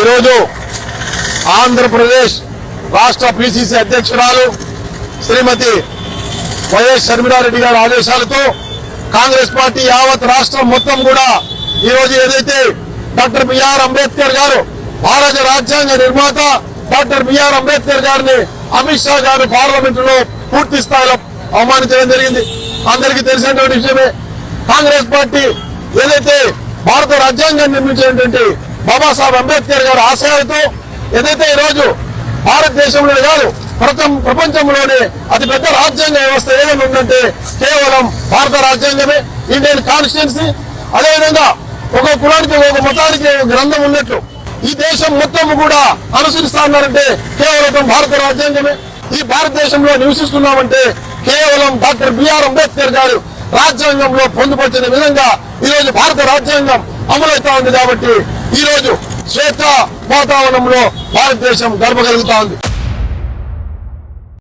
ఈరోజు ఆంధ్రప్రదేశ్ రాష్ట్ర పిసిసి అధ్యక్షురాలు శ్రీమతి వైఎస్ షర్మిలారెడ్డి గారి ఆదేశాలతో కాంగ్రెస్ పార్టీ యావత్ రాష్ట్రం మొత్తం కూడా ఈ రోజు ఏదైతే డాక్టర్ బిఆర్ అంబేద్కర్ గారు భారత రాజ్యాంగ నిర్మాత డాక్టర్ బిఆర్ అంబేద్కర్ గారిని అమిత్ షా గారు పార్లమెంట్లో పూర్తి స్థాయిలో అవమానించడం జరిగింది. అందరికీ తెలిసినటువంటి విషయమే. కాంగ్రెస్ పార్టీ ఏదైతే భారత రాజ్యాంగాన్ని నిర్మించినటువంటి బాబాసాహెబ్ అంబేద్కర్ గారు ఆశయాలతో ఏదైతే ఈరోజు రోజు భారతదేశంలో కాదు ప్రపంచం ప్రపంచంలోనే అతిపెద్ద రాజ్యాంగ వ్యవస్థ ఏదైనా ఉందంటే కేవలం భారత రాజ్యాంగమే ఇండియన్ కాన్స్టిట్యున్సీ. అదేవిధంగా ఒక కులానికి ఒక మతానికి గ్రంథం ఉన్నట్లు ఈ దేశం మొత్తం కూడా అనుసరిస్తా ఉన్నారంటే కేవలం భారత రాజ్యాంగమే. ఈ భారతదేశంలో నివసిస్తున్నామంటే కేవలం డాక్టర్ బిఆర్ అంబేద్కర్ గారు రాజ్యాంగంలో పొందుపరిచిన విధంగా ఈ రోజు భారత రాజ్యాంగం అమలవుతా ఉంది కాబట్టి ఈ రోజు వాతావరణంలో భారతదేశం గర్వగలుగుతా ఉంది.